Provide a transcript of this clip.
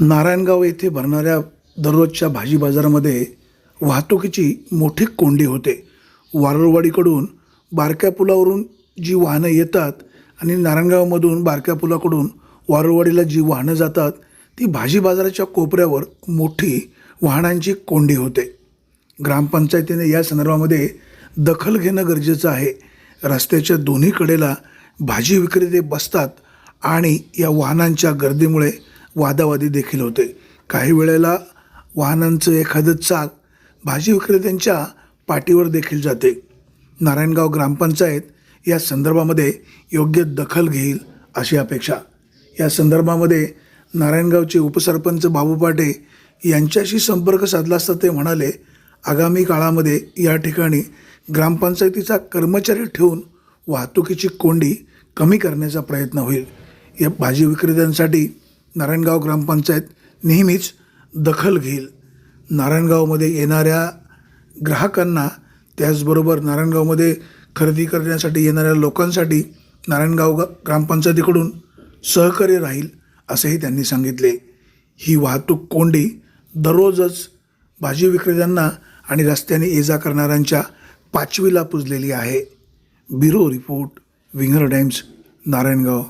नारायणगाव येथे भरणाऱ्या दररोजच्या भाजी बाजारामध्ये वाहतुकीची मोठी कोंडी होते. वारुळवाडीकडून बारक्या पुलावरून जी वाहनं येतात आणि नारायणगावमधून बारक्या पुलाकडून वारुळवाडीला जी वाहनं जातात ती भाजी बाजाराच्या कोपऱ्यावर मोठी वाहनांची कोंडी होते. ग्रामपंचायतीने या संदर्भामध्ये दखल घेणं गरजेचं आहे. रस्त्याच्या दोन्ही कडेला भाजी विक्रेते बसतात आणि या वाहनांच्या गर्दीमुळे वादावादी देखील होते. काही वेळेला वाहनांचं एखादं चाक भाजी विक्रेत्यांच्या पाठीवर देखील जाते. नारायणगाव ग्रामपंचायत या संदर्भामध्ये योग्य दखल घेईल अशी अपेक्षा. या संदर्भामध्ये नारायणगावचे उपसरपंच बाबू पाटे यांच्याशी संपर्क साधला असता ते म्हणाले आगामी काळामध्ये या ठिकाणी ग्रामपंचायतीचा कर्मचारी ठेवून वाहतुकीची कोंडी कमी करण्याचा प्रयत्न होईल. या भाजी विक्रेत्यांसाठी नारायणगाव ग्रामपंचायत नेहमीच दखल घेईल. नारायणगावमध्ये येणाऱ्या ग्राहकांना त्याचबरोबर नारायणगावमध्ये खरेदी करण्यासाठी येणाऱ्या लोकांसाठी नारायणगाव ग- ग्रामपंचायतीकडून सहकार्य राहील असेही त्यांनी सांगितले. ही वाहतूक कोंडी दररोजच भाजी विक्रेत्यांना आणि रस्त्याने ये जा करणाऱ्यांच्या पाचवीला पुजलेली आहे. ब्युरो रिपोर्ट विंगर टाइम्स नारायणगाव.